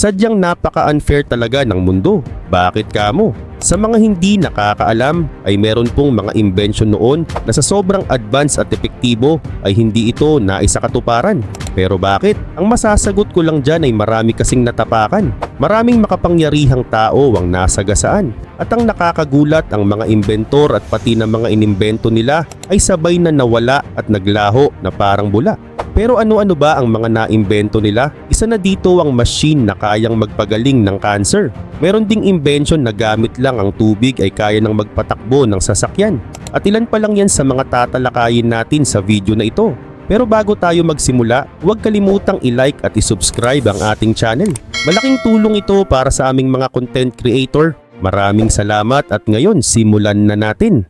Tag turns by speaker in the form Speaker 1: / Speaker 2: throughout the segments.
Speaker 1: Sadyang napaka-unfair talaga ng mundo. Bakit kamo? Sa mga hindi nakakaalam ay meron pong mga invention noon na sa sobrang advance at epektibo ay hindi ito naisakatuparan. Pero bakit? Ang masasagot ko lang dyan ay marami kasing natapakan. Maraming makapangyarihang tao ang nasagasaan. At ang nakakagulat ang mga inventor at pati ng mga inimbento nila ay sabay na nawala at naglaho na parang bula. Pero ano-ano ba ang mga naimbento nila? Isa na dito ang machine na kayang magpagaling ng cancer. Meron ding invention na gamit lang ang tubig ay kaya ng magpatakbo ng sasakyan. At ilan pa lang yan sa mga tatalakayin natin sa video na ito. Pero bago tayo magsimula, huwag kalimutang i-like at i-subscribe ang ating channel. Malaking tulong ito para sa aming mga content creator. Maraming salamat at ngayon simulan na natin.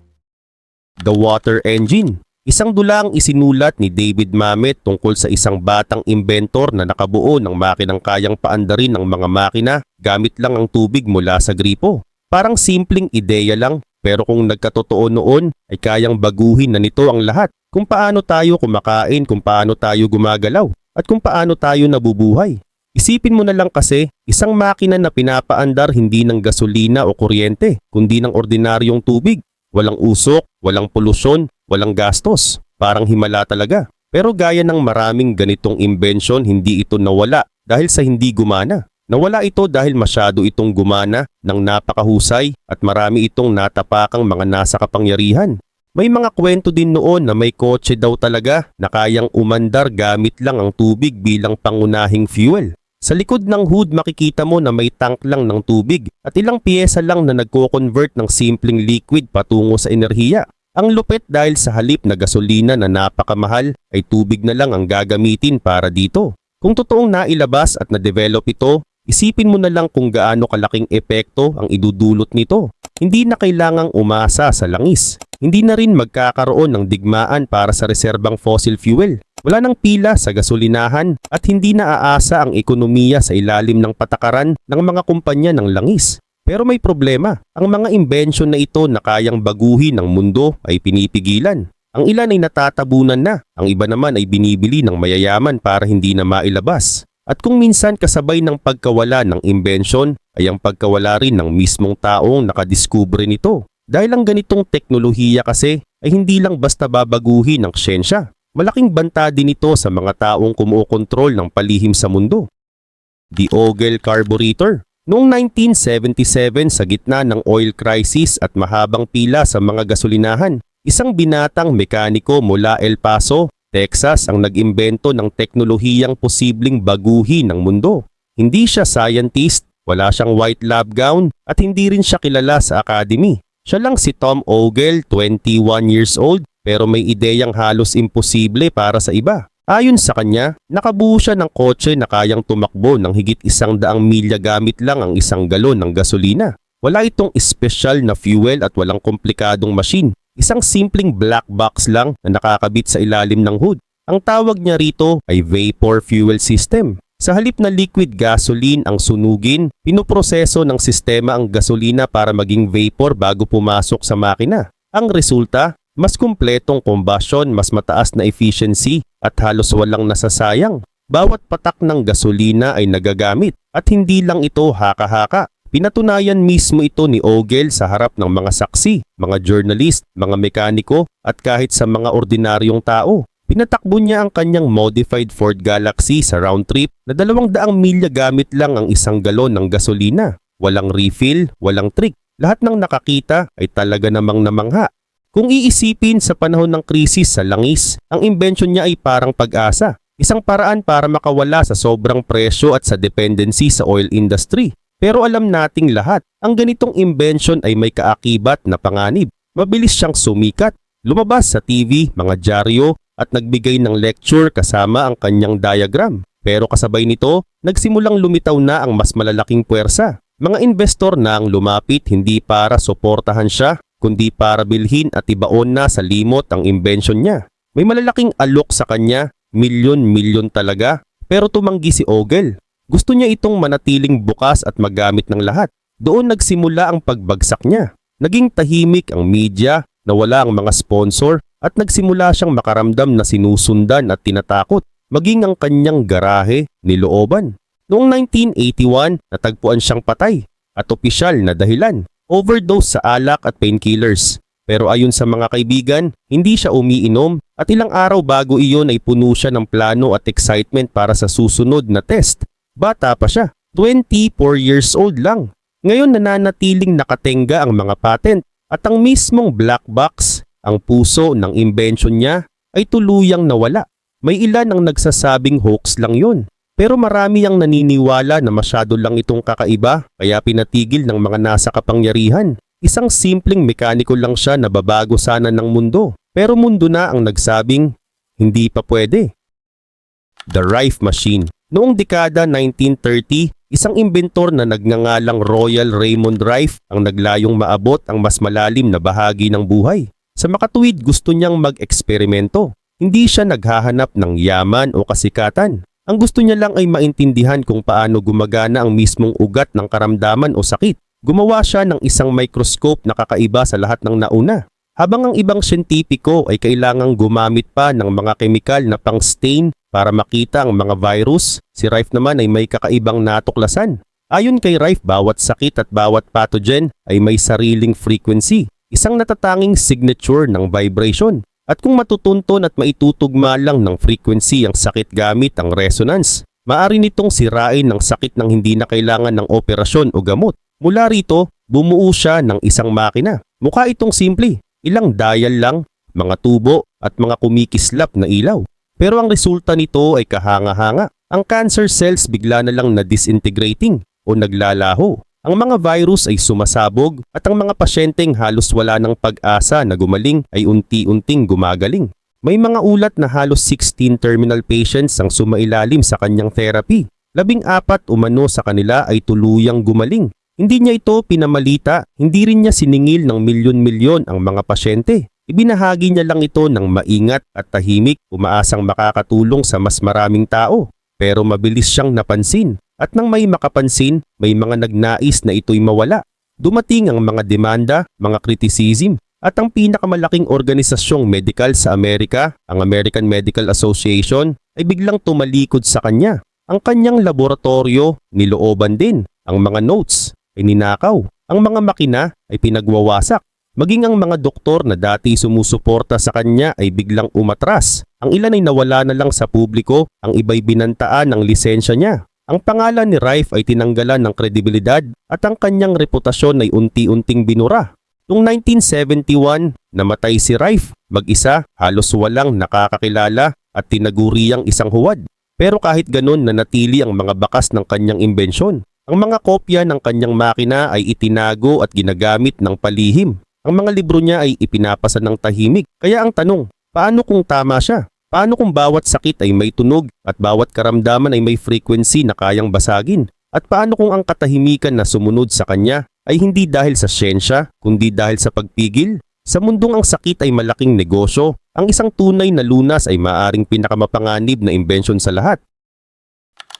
Speaker 1: The Water Engine Isang dulang isinulat ni David Mamet tungkol sa isang batang inventor na nakabuo ng makinang kayang paandarin ng mga makina gamit lang ang tubig mula sa gripo. Parang simpleng ideya lang pero kung nagkatotoo noon ay kayang baguhin na nito ang lahat. Kung paano tayo kumakain, kung paano tayo gumagalaw at kung paano tayo nabubuhay. Isipin mo na lang kasi, isang makina na pinapaandar hindi ng gasolina o kuryente, kundi ng ordinaryong tubig. Walang usok, walang polusyon, walang gastos. Parang himala talaga. Pero gaya ng maraming ganitong invention, hindi ito nawala dahil sa hindi gumana. Nawala ito dahil masyado itong gumana ng napakahusay at marami itong natapakang mga nasa kapangyarihan. May mga kwento din noon na may kotse daw talaga na kayang umandar gamit lang ang tubig bilang pangunahing fuel. Sa likod ng hood makikita mo na may tank lang ng tubig at ilang piyesa lang na nagko-convert ng simpleng liquid patungo sa enerhiya. Ang lupit dahil sa halip na gasolina na napakamahal ay tubig na lang ang gagamitin para dito. Kung totoong nailabas at na-develop ito, isipin mo na lang kung gaano kalaking epekto ang idudulot nito. Hindi na kailangang umasa sa langis. Hindi na rin magkakaroon ng digmaan para sa reserbang fossil fuel. Wala nang pila sa gasolinahan at hindi na aasa ang ekonomiya sa ilalim ng patakaran ng mga kumpanya ng langis. Pero may problema, ang mga invention na ito na kayang baguhin ng mundo ay pinipigilan. Ang ilan ay natatabunan na, ang iba naman ay binibili ng mayayaman para hindi na mailabas. At kung minsan kasabay ng pagkawala ng invention ay ang pagkawala rin ng mismong taong nakadiskubre nito. Dahil ang ganitong teknolohiya kasi ay hindi lang basta babaguhin ng siyensya. Malaking banta din ito sa mga taong kumukontrol ng palihim sa mundo. The Ogel Carburetor Noong 1977 sa gitna ng oil crisis at mahabang pila sa mga gasolinahan, isang binatang mekaniko mula El Paso, Texas ang nag-imbento ng teknolohiyang posibleng baguhin ng mundo. Hindi siya scientist, wala siyang white lab gown at hindi rin siya kilala sa academy. Siya lang si Tom Ogle, 21 years old, pero may ideyang halos imposible para sa iba. Ayon sa kanya, nakabuo siya ng kotse na kayang tumakbo ng higit isang daang milya gamit lang ang isang galon ng gasolina. Wala itong espesyal na fuel at walang komplikadong machine. Isang simpleng black box lang na nakakabit sa ilalim ng hood. Ang tawag niya rito ay vapor fuel system. Sa halip na liquid gasoline ang sunugin, pinoproseso ng sistema ang gasolina para maging vapor bago pumasok sa makina. Ang resulta, mas kumpletong combustion, mas mataas na efficiency at halos walang nasasayang. Bawat patak ng gasolina ay nagagamit at hindi lang ito haka-haka. Pinatunayan mismo ito ni Ogel sa harap ng mga saksi, mga journalist, mga mekaniko at kahit sa mga ordinaryong tao. Pinatakbo niya ang kanyang modified Ford Galaxy sa round trip na dalawang daang milya gamit lang ang isang galon ng gasolina. Walang refill, walang trick. Lahat ng nakakita ay talaga namang namangha kung iisipin sa panahon ng krisis sa langis, ang invention niya ay parang pag-asa. Isang paraan para makawala sa sobrang presyo at sa dependency sa oil industry. Pero alam nating lahat, ang ganitong invention ay may kaakibat na panganib. Mabilis siyang sumikat, lumabas sa TV, mga dyaryo, at nagbigay ng lecture kasama ang kanyang diagram. Pero kasabay nito, nagsimulang lumitaw na ang mas malalaking puwersa. Mga investor na ang lumapit hindi para suportahan siya kundi para bilhin at ibaon na sa limot ang invention niya. May malalaking alok sa kanya, milyon-milyon talaga, pero tumanggi si Ogel. Gusto niya itong manatiling bukas at magamit ng lahat. Doon nagsimula ang pagbagsak niya. Naging tahimik ang media, nawala ang mga sponsor at nagsimula siyang makaramdam na sinusundan at tinatakot, maging ang kanyang garahe, nilooban. Noong 1981, natagpuan siyang patay at opisyal na dahilan, overdose sa alak at painkillers. Pero ayon sa mga kaibigan, hindi siya umiinom at ilang araw bago iyon ay puno siya ng plano at excitement para sa susunod na test. Bata pa siya, 24 years old lang. Ngayon nananatiling nakatenga ang mga patent at ang mismong black box, ang puso ng invention niya, ay tuluyang nawala. May ilan ang nagsasabing hoax lang yon. Pero marami ang naniniwala na masyado lang itong kakaiba kaya pinatigil ng mga nasa kapangyarihan. Isang simpleng mekaniko lang siya na babago sana ng mundo. Pero mundo na ang nagsabing, hindi pa pwede. The Rife Machine Noong dekada 1930, isang inventor na nagngangalang Royal Raymond Rife ang naglayong maabot ang mas malalim na bahagi ng buhay. Sa makatuwid gusto niyang mag-eksperimento. Hindi siya naghahanap ng yaman o kasikatan. Ang gusto niya lang ay maintindihan kung paano gumagana ang mismong ugat ng karamdaman o sakit. Gumawa siya ng isang microscope na kakaiba sa lahat ng nauna. Habang ang ibang siyentipiko ay kailangang gumamit pa ng mga kemikal na pang-stain para makita ang mga virus, si Rife naman ay may kakaibang natuklasan. Ayon kay Rife, bawat sakit at bawat pathogen ay may sariling frequency, isang natatanging signature ng vibration. At kung matutunton at maitutugma lang ng frequency ang sakit gamit ang resonance, maari nitong sirain ng sakit ng hindi na kailangan ng operasyon o gamot. Mula rito, bumuo siya ng isang makina. Mukha itong simple, ilang dial lang, mga tubo at mga kumikislap na ilaw. Pero ang resulta nito ay kahanga-hanga. Ang cancer cells bigla na lang na disintegrating o naglalaho. Ang mga virus ay sumasabog at ang mga pasyenteng halos wala ng pag-asa na gumaling ay unti-unting gumagaling. May mga ulat na halos 16 terminal patients ang sumailalim sa kanyang therapy. Labing apat umano sa kanila ay tuluyang gumaling. Hindi niya ito pinamalita, hindi rin niya siningil ng milyon-milyon ang mga pasyente. Ibinahagi niya lang ito ng maingat at tahimik, umaasang makakatulong sa mas maraming tao. Pero mabilis siyang napansin at nang may makapansin, may mga nagnais na ito'y mawala. Dumating ang mga demanda, mga criticism, at ang pinakamalaking organisasyong medikal sa Amerika, ang American Medical Association, ay biglang tumalikod sa kanya. Ang kanyang laboratorio, nilooban din. Ang mga notes ay ninakaw. Ang mga makina ay pinagwawasak. Maging ang mga doktor na dati sumusuporta sa kanya ay biglang umatras. Ang ilan ay nawala na lang sa publiko, ang iba'y binantaan ng lisensya niya. Ang pangalan ni Rife ay tinanggalan ng kredibilidad at ang kanyang reputasyon ay unti-unting binura. Noong 1971, namatay si Rife, mag-isa, halos walang nakakakilala at tinaguriang isang huwad. Pero kahit ganun nanatili ang mga bakas ng kanyang imbensyon. Ang mga kopya ng kanyang makina ay itinago at ginagamit ng palihim. Ang mga libro niya ay ipinapasa ng tahimik. Kaya ang tanong, paano kung tama siya? Paano kung bawat sakit ay may tunog at bawat karamdaman ay may frequency na kayang basagin? At paano kung ang katahimikan na sumunod sa kanya ay hindi dahil sa siyensya, kundi dahil sa pagpigil? Sa mundong ang sakit ay malaking negosyo, ang isang tunay na lunas ay maaring pinakamapanganib na imbensyon sa lahat.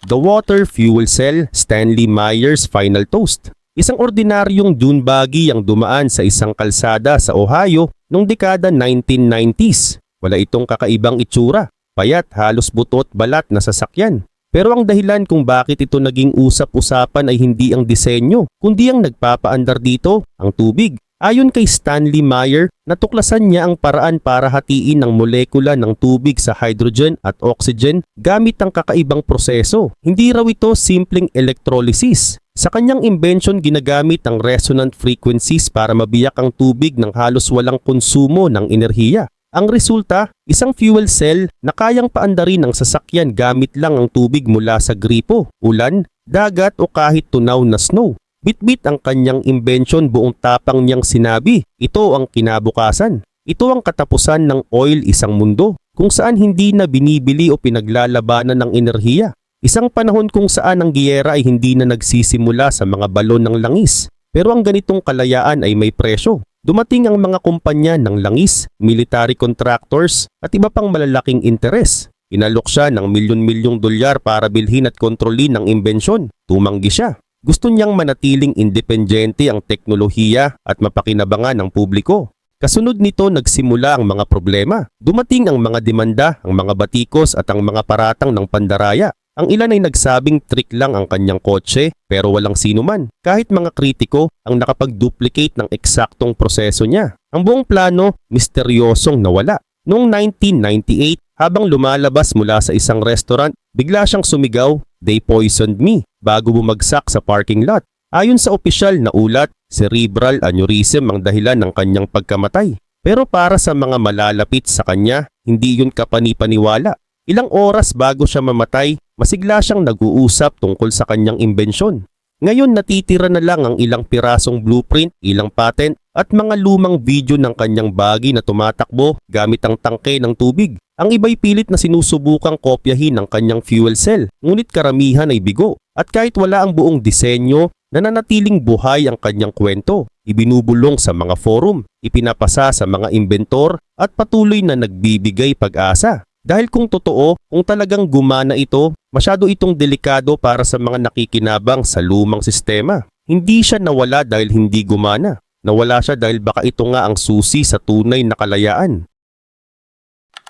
Speaker 1: The Water Fuel Cell Stanley Myers Final Toast Isang ordinaryong dune buggy ang dumaan sa isang kalsada sa Ohio noong dekada 1990s. Wala itong kakaibang itsura, payat halos butot balat na sasakyan. Pero ang dahilan kung bakit ito naging usap-usapan ay hindi ang disenyo, kundi ang nagpapaandar dito, ang tubig. Ayon kay Stanley Meyer, natuklasan niya ang paraan para hatiin ang molekula ng tubig sa hydrogen at oxygen gamit ang kakaibang proseso. Hindi raw ito simpleng electrolysis. Sa kanyang invention ginagamit ang resonant frequencies para mabiyak ang tubig ng halos walang konsumo ng enerhiya. Ang resulta, isang fuel cell na kayang paandarin ng sasakyan gamit lang ang tubig mula sa gripo, ulan, dagat o kahit tunaw na snow. Bitbit ang kanyang invention buong tapang niyang sinabi, ito ang kinabukasan. Ito ang katapusan ng oil isang mundo kung saan hindi na binibili o pinaglalabanan ng enerhiya. Isang panahon kung saan ang giyera ay hindi na nagsisimula sa mga balon ng langis. Pero ang ganitong kalayaan ay may presyo. Dumating ang mga kumpanya ng langis, military contractors at iba pang malalaking interes. Inalok siya ng milyon-milyong dolyar para bilhin at kontrolin ang imbensyon. Tumanggi siya. Gusto niyang manatiling independyente ang teknolohiya at mapakinabangan ng publiko. Kasunod nito nagsimula ang mga problema. Dumating ang mga demanda, ang mga batikos at ang mga paratang ng pandaraya. Ang ilan ay nagsabing trick lang ang kanyang kotse pero walang sino man. Kahit mga kritiko ang nakapag-duplicate ng eksaktong proseso niya. Ang buong plano, misteryosong nawala. Noong 1998, habang lumalabas mula sa isang restaurant, bigla siyang sumigaw, They poisoned me, bago bumagsak sa parking lot. Ayon sa opisyal na ulat, cerebral aneurysm ang dahilan ng kanyang pagkamatay. Pero para sa mga malalapit sa kanya, hindi yun kapanipaniwala. Ilang oras bago siya mamatay, masigla siyang nag-uusap tungkol sa kanyang imbensyon. Ngayon natitira na lang ang ilang pirasong blueprint, ilang patent at mga lumang video ng kanyang bagi na tumatakbo gamit ang tangke ng tubig. Ang iba'y pilit na sinusubukang kopyahin ang kanyang fuel cell, ngunit karamihan ay bigo. At kahit wala ang buong disenyo, nananatiling buhay ang kanyang kwento. Ibinubulong sa mga forum, ipinapasa sa mga inventor at patuloy na nagbibigay pag-asa. Dahil kung totoo, kung talagang gumana ito, masyado itong delikado para sa mga nakikinabang sa lumang sistema. Hindi siya nawala dahil hindi gumana. Nawala siya dahil baka ito nga ang susi sa tunay na kalayaan.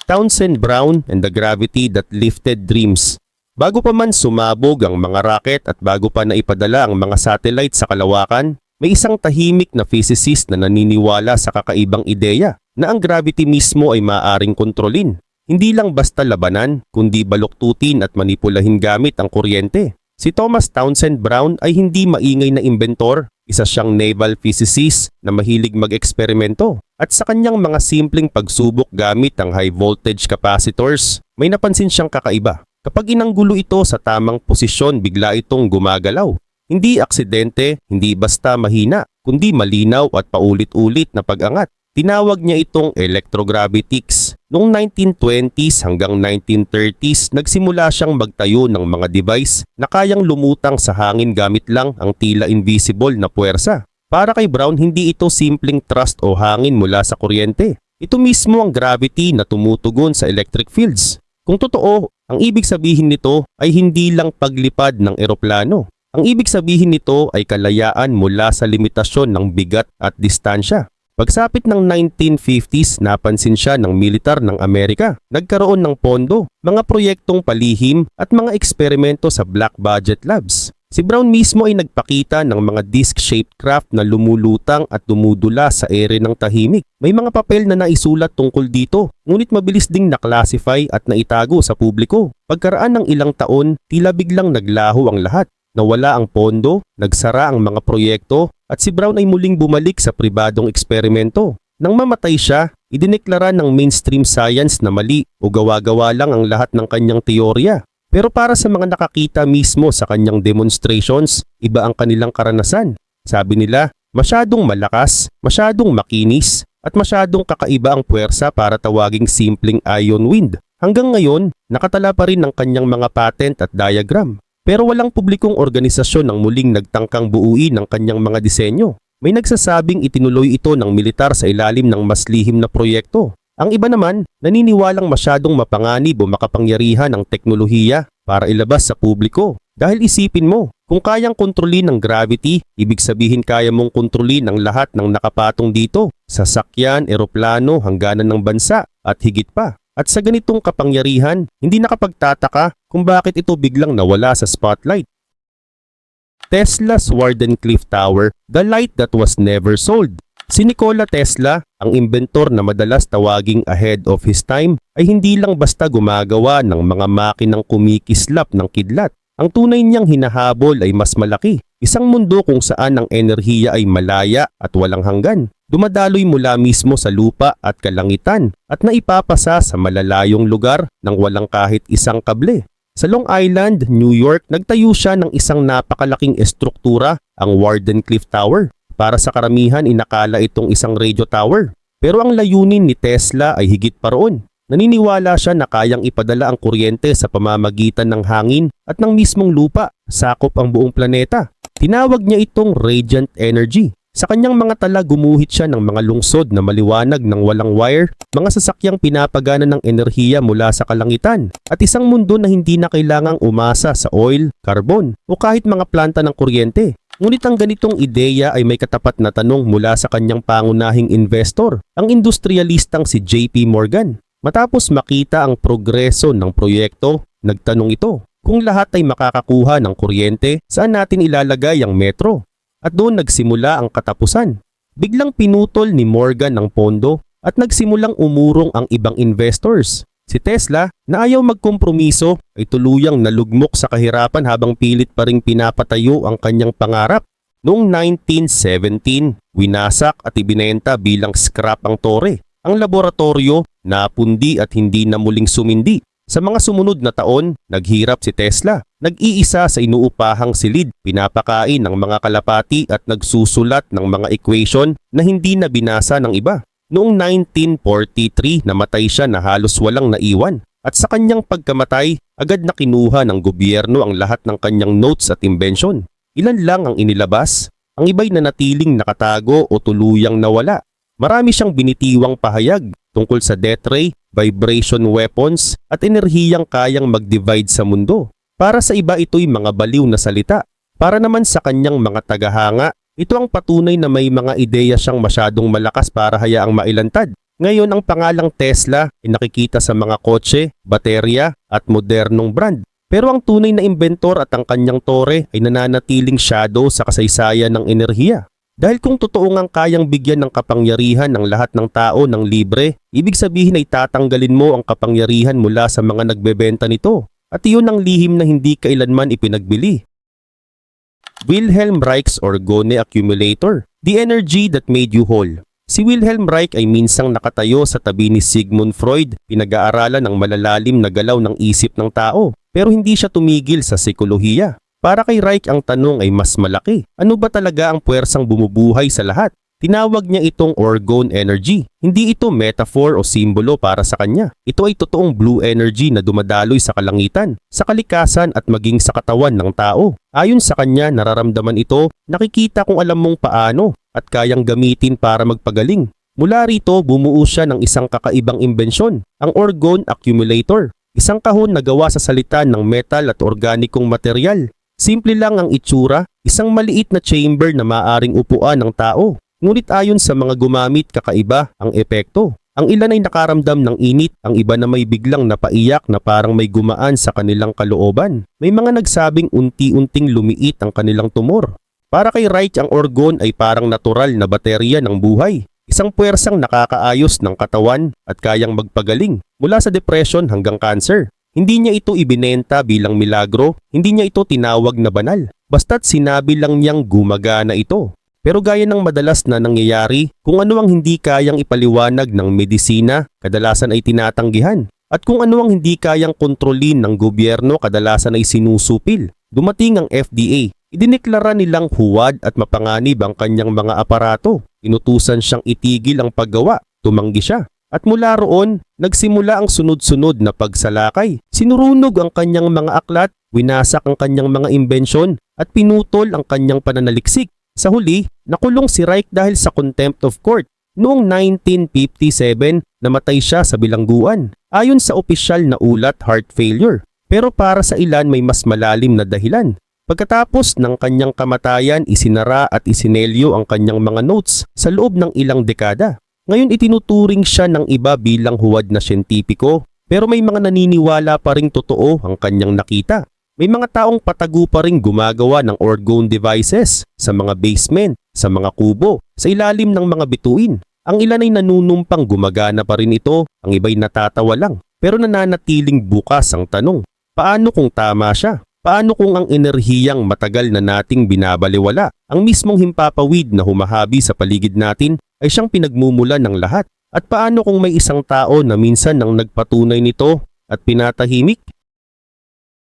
Speaker 1: Townsend Brown and the Gravity That Lifted Dreams Bago pa man sumabog ang mga rocket at bago pa naipadala ang mga satellite sa kalawakan, may isang tahimik na physicist na naniniwala sa kakaibang ideya na ang gravity mismo ay maaring kontrolin. Hindi lang basta labanan, kundi baluktutin at manipulahin gamit ang kuryente. Si Thomas Townsend Brown ay hindi maingay na inventor, isa siyang naval physicist na mahilig mag-eksperimento. At sa kanyang mga simpleng pagsubok gamit ang high voltage capacitors, may napansin siyang kakaiba. Kapag inanggulo ito sa tamang posisyon, bigla itong gumagalaw. Hindi aksidente, hindi basta mahina, kundi malinaw at paulit-ulit na pag-angat. Tinawag niya itong electrogravitics. Noong 1920s hanggang 1930s, nagsimula siyang magtayo ng mga device na kayang lumutang sa hangin gamit lang ang tila invisible na puwersa. Para kay Brown, hindi ito simpleng thrust o hangin mula sa kuryente. Ito mismo ang gravity na tumutugon sa electric fields. Kung totoo, ang ibig sabihin nito ay hindi lang paglipad ng eroplano. Ang ibig sabihin nito ay kalayaan mula sa limitasyon ng bigat at distansya. Pagsapit ng 1950s, napansin siya ng militar ng Amerika. Nagkaroon ng pondo, mga proyektong palihim at mga eksperimento sa black budget labs. Si Brown mismo ay nagpakita ng mga disc-shaped craft na lumulutang at dumudula sa ere ng tahimik. May mga papel na naisulat tungkol dito, ngunit mabilis ding naklasify at naitago sa publiko. Pagkaraan ng ilang taon, tila biglang naglaho ang lahat. Nawala ang pondo, nagsara ang mga proyekto, at si Brown ay muling bumalik sa pribadong eksperimento. Nang mamatay siya, idineklara ng mainstream science na mali o gawa-gawa lang ang lahat ng kanyang teorya. Pero para sa mga nakakita mismo sa kanyang demonstrations, iba ang kanilang karanasan. Sabi nila, masyadong malakas, masyadong makinis, at masyadong kakaiba ang puwersa para tawaging simpleng ion wind. Hanggang ngayon, nakatala pa rin ang kanyang mga patent at diagram. Pero walang publikong organisasyon ang muling nagtangkang buuin ang kanyang mga disenyo. May nagsasabing itinuloy ito ng militar sa ilalim ng mas lihim na proyekto. Ang iba naman, naniniwalang masyadong mapanganib o makapangyarihan ang teknolohiya para ilabas sa publiko. Dahil isipin mo, kung kayang kontrolin ng gravity, ibig sabihin kaya mong kontrolin ang lahat ng nakapatong dito. Sasakyan, eroplano, hangganan ng bansa, at higit pa. At sa ganitong kapangyarihan, hindi nakapagtataka kung bakit ito biglang nawala sa spotlight. Tesla's Wardenclyffe Tower, the light that was never sold. Si Nikola Tesla, ang inventor na madalas tawaging ahead of his time, ay hindi lang basta gumagawa ng mga makinang kumikislap ng kidlat. Ang tunay niyang hinahabol ay mas malaki. Isang mundo kung saan ang enerhiya ay malaya at walang hanggan. Dumadaloy mula mismo sa lupa at kalangitan at naipapasa sa malalayong lugar nang walang kahit isang kable. Sa Long Island, New York, nagtayo siya ng isang napakalaking estruktura, ang Wardenclyffe Tower. Para sa karamihan, inakala itong isang radio tower. Pero ang layunin ni Tesla ay higit pa roon. Naniniwala siya na kayang ipadala ang kuryente sa pamamagitan ng hangin at ng mismong lupa, sakop ang buong planeta. Tinawag niya itong radiant energy. Sa kanyang mga tala gumuhit siya ng mga lungsod na maliwanag ng walang wire, mga sasakyang pinapagana ng enerhiya mula sa kalangitan, at isang mundo na hindi na kailangang umasa sa oil, carbon, o kahit mga planta ng kuryente. Ngunit ang ganitong ideya ay may katapat na tanong mula sa kanyang pangunahing investor, ang industrialistang si JP Morgan. Matapos makita ang progreso ng proyekto, nagtanong ito, Kung lahat ay makakakuha ng kuryente, saan natin ilalagay ang metro? At doon nagsimula ang katapusan. Biglang pinutol ni Morgan ang pondo at nagsimulang umurong ang ibang investors. Si Tesla na ayaw magkompromiso ay tuluyang nalugmok sa kahirapan habang pilit pa ring pinapatayo ang kanyang pangarap. Noong 1917, winasak at ibinenta bilang scrap ang tore. Ang laboratorio napundi at hindi na muling sumindi. Sa mga sumunod na taon, naghirap si Tesla. Nag-iisa sa inuupahang silid, pinapakain ng mga kalapati at nagsusulat ng mga equation na hindi na binasa ng iba. Noong 1943, namatay siya na halos walang naiwan. At sa kanyang pagkamatay, agad na kinuha ng gobyerno ang lahat ng kanyang notes at invention. Ilan lang ang inilabas, ang iba'y nanatiling nakatago o tuluyang nawala. Marami siyang binitiwang pahayag tungkol sa death ray, vibration weapons at enerhiyang kayang mag-divide sa mundo. Para sa iba ito'y mga baliw na salita. Para naman sa kanyang mga tagahanga, ito ang patunay na may mga ideya siyang masyadong malakas para hayaang mailantad. Ngayon ang pangalang Tesla ay nakikita sa mga kotse, baterya at modernong brand. Pero ang tunay na inventor at ang kanyang tore ay nananatiling shadow sa kasaysayan ng enerhiya. Dahil kung totoo ngang kayang bigyan ng kapangyarihan ng lahat ng tao ng libre, ibig sabihin ay tatanggalin mo ang kapangyarihan mula sa mga nagbebenta nito. At iyon ang lihim na hindi kailanman ipinagbili. Wilhelm Reich's Orgone Accumulator, the energy that made you whole. Si Wilhelm Reich ay minsang nakatayo sa tabi ni Sigmund Freud, pinag-aaralan ng malalalim na galaw ng isip ng tao. Pero hindi siya tumigil sa psikolohiya. Para kay Reich ang tanong ay mas malaki. Ano ba talaga ang puwersang bumubuhay sa lahat? Tinawag niya itong orgone energy. Hindi ito metaphor o simbolo para sa kanya. Ito ay totoong blue energy na dumadaloy sa kalangitan, sa kalikasan at maging sa katawan ng tao. Ayon sa kanya, nararamdaman ito, nakikita kung alam mong paano at kayang gamitin para magpagaling. Mula rito, bumuo siya ng isang kakaibang imbensyon, ang orgone accumulator. Isang kahon na gawa sa salita ng metal at organikong material. Simple lang ang itsura, isang maliit na chamber na maaring upuan ng tao. Ngunit ayon sa mga gumamit kakaiba ang epekto. Ang ilan ay nakaramdam ng init, ang iba na may biglang napaiyak na parang may gumaan sa kanilang kalooban. May mga nagsabing unti-unting lumiit ang kanilang tumor. Para kay Wright ang orgon ay parang natural na baterya ng buhay. Isang puwersang nakakaayos ng katawan at kayang magpagaling mula sa depression hanggang cancer. Hindi niya ito ibinenta bilang milagro, hindi niya ito tinawag na banal. Basta't sinabi lang niyang gumagana ito. Pero gaya ng madalas na nangyayari, kung ano ang hindi kayang ipaliwanag ng medisina, kadalasan ay tinatanggihan. At kung ano ang hindi kayang kontrolin ng gobyerno, kadalasan ay sinusupil. Dumating ang FDA, idineklara nilang huwad at mapanganib ang kanyang mga aparato. Inutusan siyang itigil ang paggawa, tumanggi siya. At mula roon, nagsimula ang sunod-sunod na pagsalakay. Sinurunog ang kanyang mga aklat, winasak ang kanyang mga imbensyon, at pinutol ang kanyang pananaliksik. Sa huli, nakulong si Reich dahil sa contempt of court. Noong 1957, namatay siya sa bilangguan. Ayon sa opisyal na ulat, heart failure. Pero para sa ilan may mas malalim na dahilan. Pagkatapos ng kanyang kamatayan, isinara at isinelyo ang kanyang mga notes sa loob ng ilang dekada. Ngayon itinuturing siya ng iba bilang huwad na siyentipiko, pero may mga naniniwala pa ring totoo ang kanyang nakita. May mga taong patago pa ring gumagawa ng orgone devices sa mga basement, sa mga kubo, sa ilalim ng mga bituin. Ang ilan ay nanunumpang gumagana pa rin ito, ang iba'y natatawa lang. Pero nananatiling bukas ang tanong, paano kung tama siya? Paano kung ang enerhiyang matagal na nating binabaliwala, ang mismong himpapawid na humahabi sa paligid natin ay siyang pinagmumula ng lahat? At paano kung may isang tao na minsan nang nagpatunay nito at pinatahimik?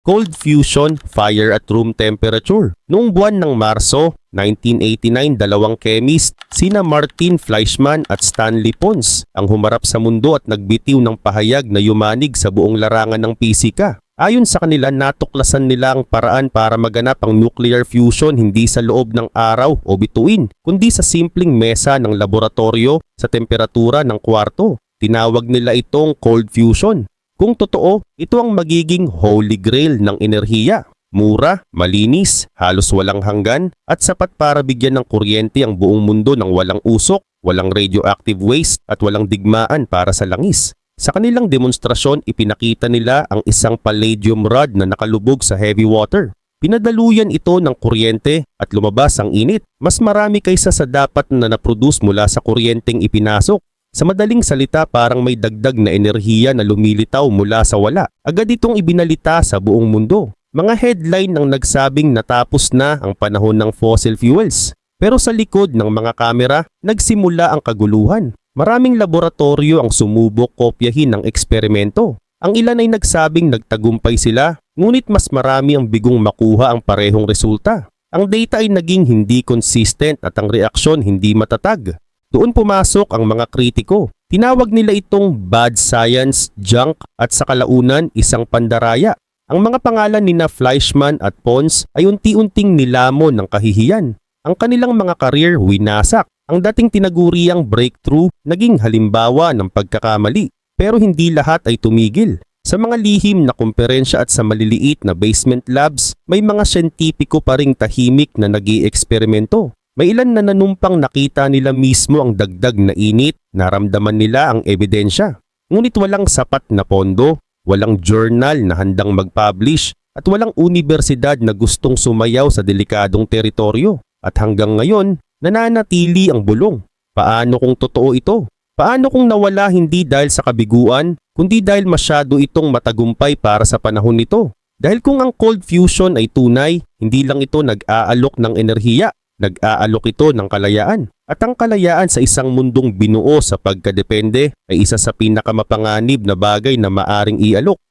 Speaker 1: Cold fusion, fire at room temperature. Noong buwan ng Marso 1989, dalawang chemist, sina Martin Fleischmann at Stanley Pons, ang humarap sa mundo at nagbitiw ng pahayag na yumanig sa buong larangan ng pisika. Ayon sa kanila, natuklasan nila ang paraan para maganap ang nuclear fusion hindi sa loob ng araw o bituin, kundi sa simpleng mesa ng laboratorio sa temperatura ng kwarto. Tinawag nila itong cold fusion. Kung totoo, ito ang magiging holy grail ng enerhiya. Mura, malinis, halos walang hanggan, at sapat para bigyan ng kuryente ang buong mundo ng walang usok, walang radioactive waste at walang digmaan para sa langis. Sa kanilang demonstrasyon, ipinakita nila ang isang palladium rod na nakalubog sa heavy water. Pinadaluyan ito ng kuryente at lumabas ang init. Mas marami kaysa sa dapat na naproduce mula sa kuryenteng ipinasok. Sa madaling salita parang may dagdag na enerhiya na lumilitaw mula sa wala. Agad itong ibinalita sa buong mundo. Mga headline ang nagsabing natapos na ang panahon ng fossil fuels. Pero sa likod ng mga kamera, nagsimula ang kaguluhan. Maraming laboratorio ang sumubok kopyahin ng eksperimento. Ang ilan ay nagsabing nagtagumpay sila, ngunit mas marami ang bigong makuha ang parehong resulta. Ang data ay naging hindi consistent at ang reaksyon hindi matatag. Doon pumasok ang mga kritiko. Tinawag nila itong bad science, junk at sa kalaunan isang pandaraya. Ang mga pangalan ni na Fleischman at Pons ay unti-unting nilamon ng kahihiyan. Ang kanilang mga career winasak. Ang dating tinaguriang breakthrough naging halimbawa ng pagkakamali. Pero hindi lahat ay tumigil. Sa mga lihim na kumperensya at sa maliliit na basement labs, may mga siyentipiko pa ring tahimik na nag eksperimento May ilan na nanumpang nakita nila mismo ang dagdag na init, naramdaman nila ang ebidensya. Ngunit walang sapat na pondo, walang journal na handang mag-publish, at walang universidad na gustong sumayaw sa delikadong teritoryo. At hanggang ngayon, nananatili ang bulong. Paano kung totoo ito? Paano kung nawala hindi dahil sa kabiguan, kundi dahil masyado itong matagumpay para sa panahon nito? Dahil kung ang cold fusion ay tunay, hindi lang ito nag-aalok ng enerhiya, nag-aalok ito ng kalayaan. At ang kalayaan sa isang mundong binuo sa pagkadepende ay isa sa pinakamapanganib na bagay na maaring ialok.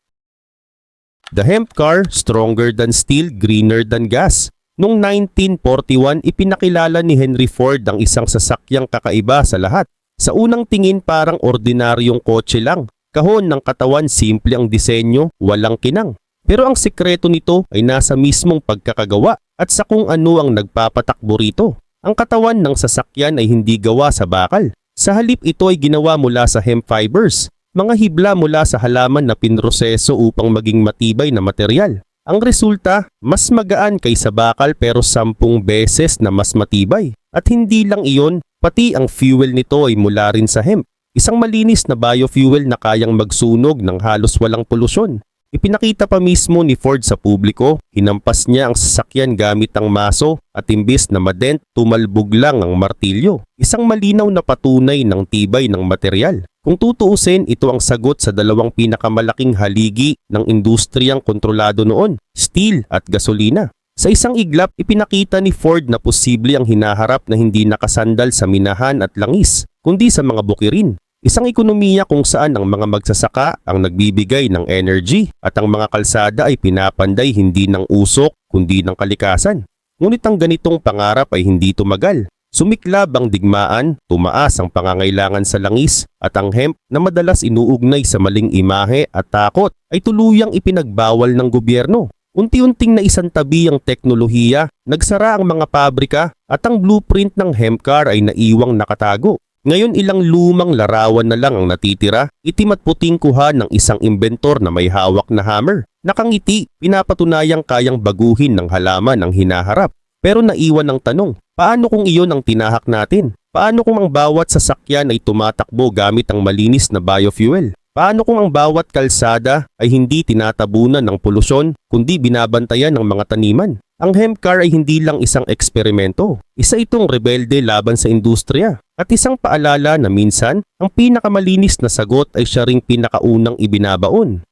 Speaker 1: The hemp car, stronger than steel, greener than gas. Noong 1941, ipinakilala ni Henry Ford ang isang sasakyang kakaiba sa lahat. Sa unang tingin parang ordinaryong kotse lang. Kahon ng katawan simple ang disenyo, walang kinang. Pero ang sikreto nito ay nasa mismong pagkakagawa at sa kung ano ang nagpapatakbo rito. Ang katawan ng sasakyan ay hindi gawa sa bakal. Sa halip ito ay ginawa mula sa hemp fibers, mga hibla mula sa halaman na pinroseso upang maging matibay na material. Ang resulta, mas magaan kaysa bakal pero sampung beses na mas matibay. At hindi lang iyon, pati ang fuel nito ay mula rin sa hemp. Isang malinis na biofuel na kayang magsunog ng halos walang polusyon. Ipinakita pa mismo ni Ford sa publiko, hinampas niya ang sasakyan gamit ang maso at imbis na madent, tumalbog lang ang martilyo. Isang malinaw na patunay ng tibay ng material. Kung tutuusin, ito ang sagot sa dalawang pinakamalaking haligi ng industriyang kontrolado noon, steel at gasolina. Sa isang iglap, ipinakita ni Ford na posible ang hinaharap na hindi nakasandal sa minahan at langis, kundi sa mga bukirin. Isang ekonomiya kung saan ang mga magsasaka ang nagbibigay ng energy at ang mga kalsada ay pinapanday hindi ng usok kundi ng kalikasan. Ngunit ang ganitong pangarap ay hindi tumagal. Sumiklab ang digmaan, tumaas ang pangangailangan sa langis at ang hemp na madalas inuugnay sa maling imahe at takot ay tuluyang ipinagbawal ng gobyerno. Unti-unting naisantabi ang teknolohiya, nagsara ang mga pabrika at ang blueprint ng hemp car ay naiwang nakatago. Ngayon ilang lumang larawan na lang ang natitira, itim at puting kuha ng isang inventor na may hawak na hammer. Nakangiti, pinapatunayang kayang baguhin ng halaman ang hinaharap. Pero naiwan ang tanong, paano kung iyon ang tinahak natin? Paano kung ang bawat sasakyan ay tumatakbo gamit ang malinis na biofuel? Paano kung ang bawat kalsada ay hindi tinatabunan ng polusyon kundi binabantayan ng mga taniman? Ang hemp car ay hindi lang isang eksperimento. Isa itong rebelde laban sa industriya. At isang paalala na minsan, ang pinakamalinis na sagot ay siya ring pinakaunang ibinabaon.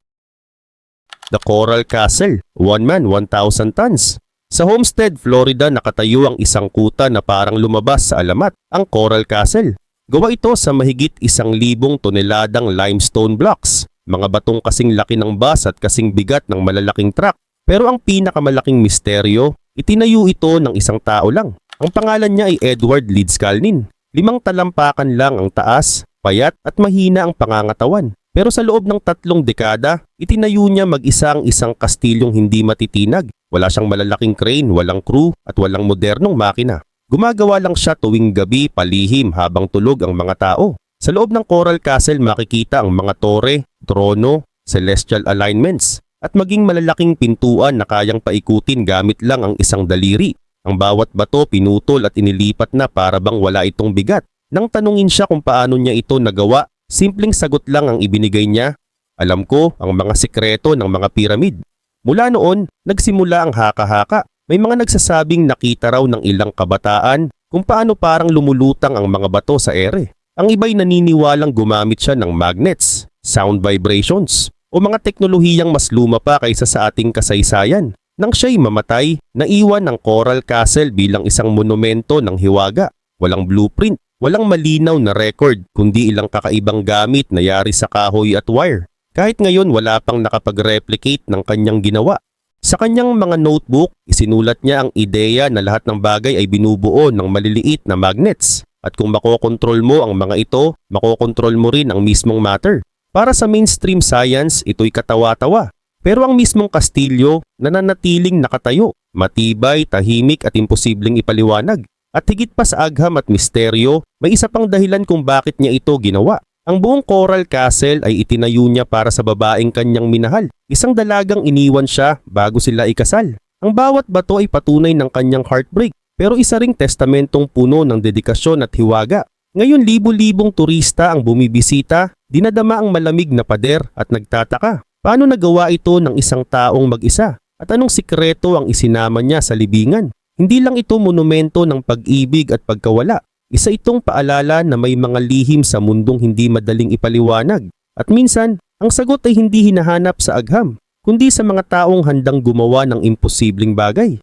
Speaker 1: The Coral Castle, one man 1,000 tons. Sa Homestead, Florida nakatayo ang isang kuta na parang lumabas sa alamat, ang Coral Castle. Gawa ito sa mahigit isang libong toneladang limestone blocks, mga batong kasing laki ng bus at kasing bigat ng malalaking truck. Pero ang pinakamalaking misteryo, itinayo ito ng isang tao lang. Ang pangalan niya ay Edward Lidskalnin. Limang talampakan lang ang taas, payat at mahina ang pangangatawan. Pero sa loob ng tatlong dekada, itinayo niya mag-isa ang isang kastilyong hindi matitinag. Wala siyang malalaking crane, walang crew at walang modernong makina. Gumagawa lang siya tuwing gabi palihim habang tulog ang mga tao. Sa loob ng Coral Castle makikita ang mga tore, trono, celestial alignments, at maging malalaking pintuan na kayang paikutin gamit lang ang isang daliri. Ang bawat bato pinutol at inilipat na para bang wala itong bigat. Nang tanungin siya kung paano niya ito nagawa, Simpleng sagot lang ang ibinigay niya. Alam ko ang mga sikreto ng mga piramid. Mula noon, nagsimula ang haka-haka. May mga nagsasabing nakita raw ng ilang kabataan kung paano parang lumulutang ang mga bato sa ere. Ang iba'y naniniwalang gumamit siya ng magnets, sound vibrations, o mga teknolohiyang mas luma pa kaysa sa ating kasaysayan. Nang siya'y mamatay, naiwan ng Coral Castle bilang isang monumento ng hiwaga. Walang blueprint, walang malinaw na record, kundi ilang kakaibang gamit na yari sa kahoy at wire. Kahit ngayon wala pang nakapag-replicate ng kanyang ginawa. Sa kanyang mga notebook, isinulat niya ang ideya na lahat ng bagay ay binubuo ng maliliit na magnets. At kung makokontrol mo ang mga ito, makokontrol mo rin ang mismong matter. Para sa mainstream science, ito'y katawa-tawa. Pero ang mismong kastilyo, nananatiling nakatayo, matibay, tahimik at imposibleng ipaliwanag. At higit pa sa agham at misteryo, may isa pang dahilan kung bakit niya ito ginawa. Ang buong Coral Castle ay itinayo niya para sa babaeng kanyang minahal. Isang dalagang iniwan siya bago sila ikasal. Ang bawat bato ay patunay ng kanyang heartbreak, pero isa ring testamentong puno ng dedikasyon at hiwaga. Ngayon libo-libong turista ang bumibisita, dinadama ang malamig na pader at nagtataka. Paano nagawa ito ng isang taong mag-isa? At anong sikreto ang isinama niya sa libingan? Hindi lang ito monumento ng pag-ibig at pagkawala. Isa itong paalala na may mga lihim sa mundong hindi madaling ipaliwanag. At minsan, ang sagot ay hindi hinahanap sa agham, kundi sa mga taong handang gumawa ng imposibleng bagay.